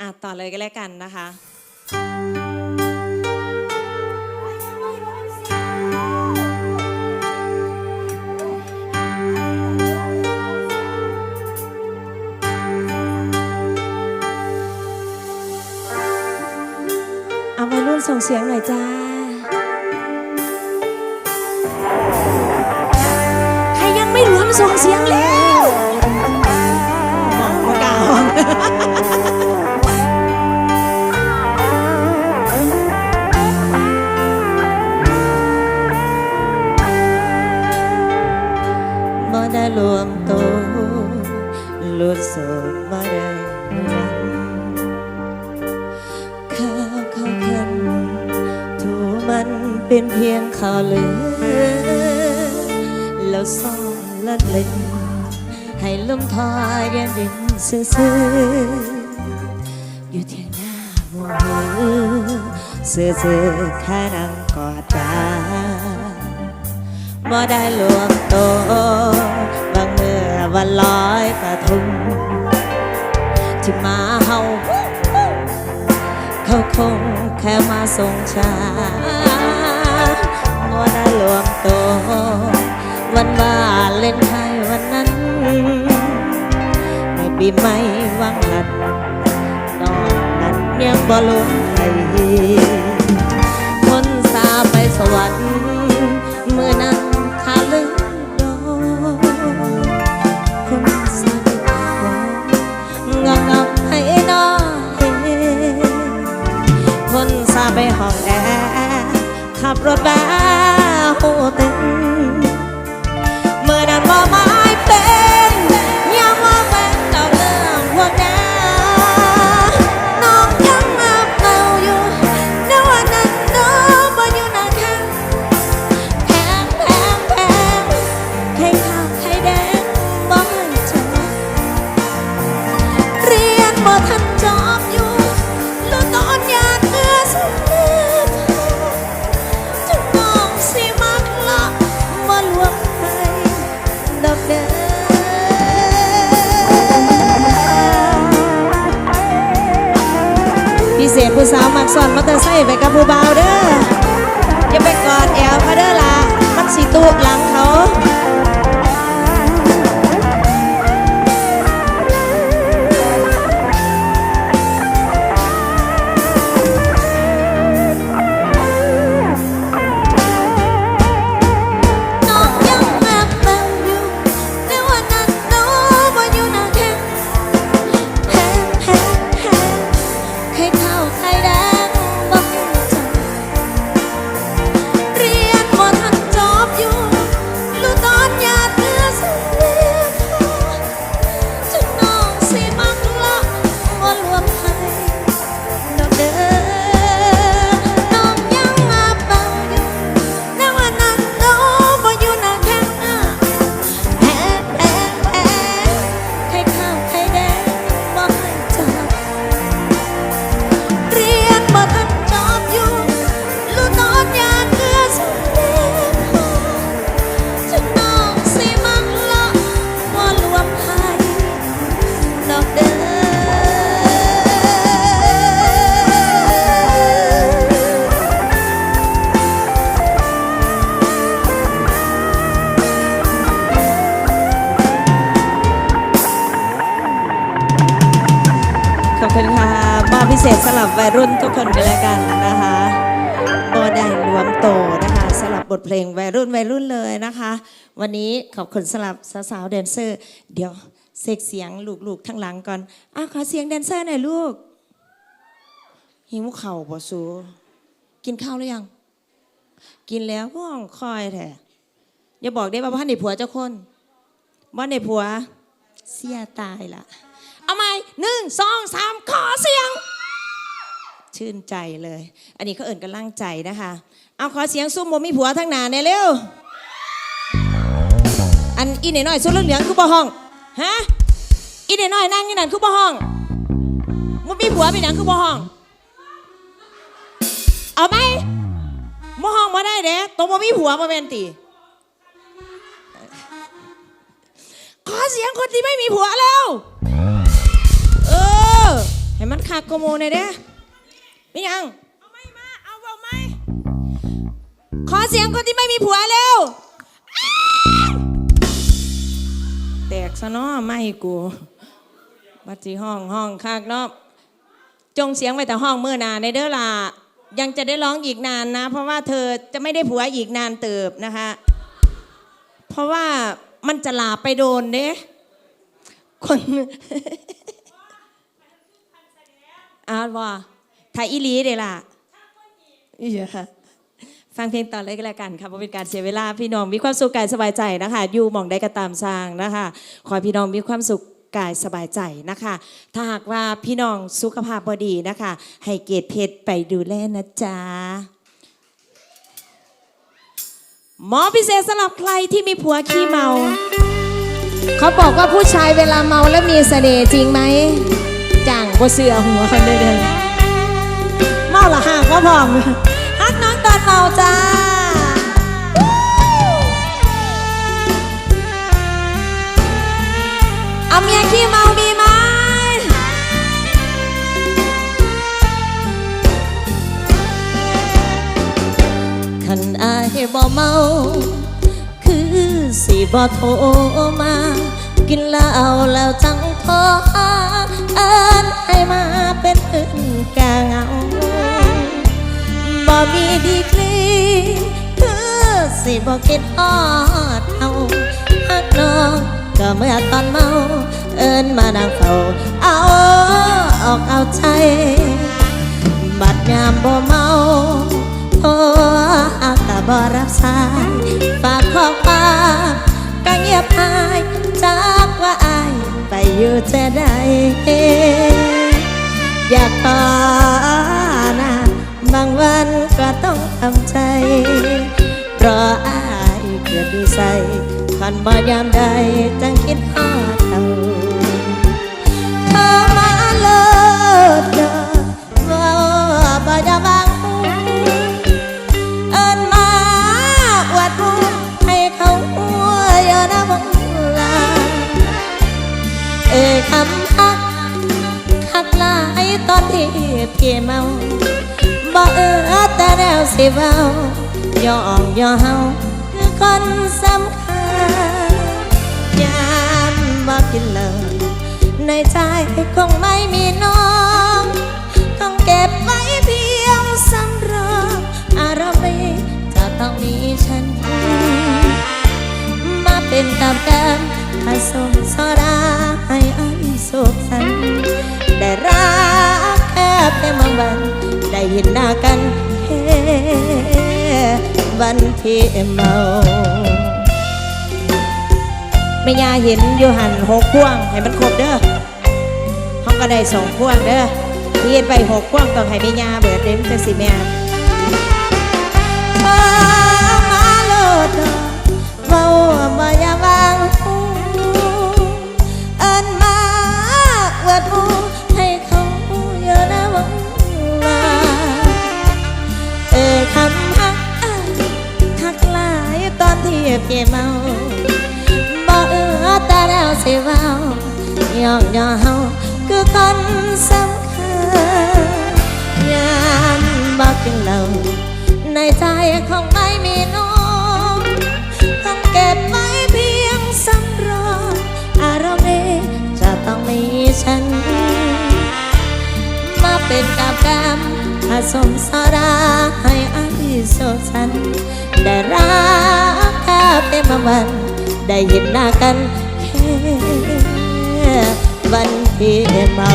อะต่อเลยก็แล้วกันนะคะ เอาวัยรุ่นส่งเสียงหน่อยจ้า ใครยังไม่รวมส่งเสียงแล้ว ได้รวมตัวลุดส่งมาได้นั้นข้าวข้าวคันถูมันเป็นเพียงข่าวลือ แล้วซ่อนละเล่นให้ลมทายแกนดินซื่อๆอยู่เที่ยงหน้าหมัวเสื้อเสื้อๆแค่นั่งกอดกันบ่ได้รวมโตว วันลอยกระทงที่มาเฮาเขาคงแค่มาส่งชาบ่ได้รวมโตววันว่าเล่นไทยวันนั้นในปีใหม่วังหันนอนนั้นยังบ่ลงไทยคนสาไปสวรรค์เมื่อนั้น พาไปห้องแอร์ขับรถแบหูตึง สาวมักสอนมอเตอร์ไซค์ไปกับผู้บ่าวเด้อ เศษสำหรับวัยรุ่นทุกคนกันแล้วกันนะคะโบได้รวมโตนะคะสำหรับบทเพลงวัยรุ่นวัยรุ่นเลยนะคะ วันนี้ขอบคุณสำหรับสาวๆแดนเซอร์ เดี๋ยวเสกเสียงลูกๆทั้งหลังก่อนอะขอเสียงแดนเซอร์หน่อยลูกหิวเข่าวบ่สูกินข้าวหรือยัง กินแล้วพ่องคอยแท้อย่าบอกได้ว่าพ่อในผัวเจ้าคนว่าในผัวเสียตายละเอาใหมหนึ่งสองสามขอเสียง ชื่นใจเลย อันนี้เขาเอิ่นกันล่างใจนะคะ เอาขอเสียงซุ่มโมมีผัวทั้งหนาเนี่ยเร็ว อันอีนน้อยๆสุดเหลืองคือบ่ห้อง ฮะ อีนน้อยๆนั่งอยู่นั่นคือบ่ห้องมันมีผัวเป็นหยังคือบ่ห้อง เอาไหมบ่ห้องมาได้เด้ตัวบ่มีผัวมาเป็นตีขอเสียงคนที่ไม่มีผัวแล้ว เออ ให้มันคักกว่าหมูหน่อยเด้ อไม่ยัง เอาไม่มา เอาเบาไหมขอเสียงคนที่ไม่มีผัวเร็วอ้าวแตกซะเนาะไม่กูบัดจีห้องห้องคักเนาะจงเสียงไว้แต่ห้องมือหนาในเด้อล่ะยังจะได้ร้องอีกนานนะ เพราะว่าเธอจะไม่ได้ผัวอีกนานเติบนะคะ เพราะว่ามันจะลาไปโดนเด้คนอาร์ตว่า ไทยอีหลีเด้ล่ะอีเยอะฟังเพลงต่อเลยก็แล้วกันค่ะเพราะเป็นการเสียเวลาพี่น้องมีความสุขกายสบายใจนะคะอยู่หมองได้ก็ตามสร้างนะคะขอให้พี่น้องมีความสุขกายสบายใจนะคะ ถ้าหากว่าพี่น้องสุขภาพบดีนะคะ ให้เกตเพชรไปดูแลนะจ๊ะหมอพิเศษสำหรับใครที่มีผัวขี้เมา เขาบอกว่าผู้ชายเวลาเมาแล้วมีเสน่ห์จริงไหมจ่างบ่เสือหัวคนเดิน เมาละห่างก็พร้อมฮักน้องตอนเมาจ้าเอาเมียขี้เมามีไหมคันอายบ่เมาคือสิบ่โทรมา กินเหล้าแล้วจังโทรหาเอิ้นให้มาเป็นเพื่อน บ่มีดีกรีคือสิบ่คิดฮอดเอาฮักน้องก็เมื่อตอนเมา เอิ้นมานั่งเฝ้าเอาออกเอาใจ บัดยามบ่เมาโทรหากะบ่รับสายฝากข้อความก็เงียบหายจากว่าอายไปอยู่จะได้อยากต่อหน้า บางวันก็ต้องทำใจรออายเกิดดีใสคันบ่ยามใดจังคิดฮอดเอาเธอมาเลิศเด้อว่าบ่จะบังหูเอิ้นมาอวดหูให้เขาหัวอย่านะมองลาเอ่ยคำฮักคักลายตอนที่พี่เมา บ่เออแต่แนวสิเว้าย่องย่อเฮาคือคนสำคัญยามบ่กินเหล้าในใจคงไม่มีน้องต้องเก็บไว้เพียงสำรองอารมณ์นี้จะต้องมีฉัน มาเป็นกับแก้มผสมโซดาให้ไอ้สุขสันต์ได้รักแค่เพียงบางวัน เห็นหน้ากันแค่วันที่เมาไม่ยาเห็นอยู่หันหกพ่วงให้มันครบเด้อห้องก็ได้สองพ่วงเด้อเรียนไปหกพ่วงต้องให้ไม่ยาเบิดเด่นจะสิแม่ อนที่พี่เมาบ่เอือแต่แล้วสิเว้ายอกย่อเฮาคือคนสำคัญยามบ่กินเหล้าในใจคงไม่มีน้องต้องเก็บไว้เพียงสำรองอารมณ์นี้จะต้องมีฉัน มาเป็นกับแกม ผสมสาราให้อายโซสัน ได้รักแค่เป็นวัน ได้เห็นหน้ากันแค่วันที่เมา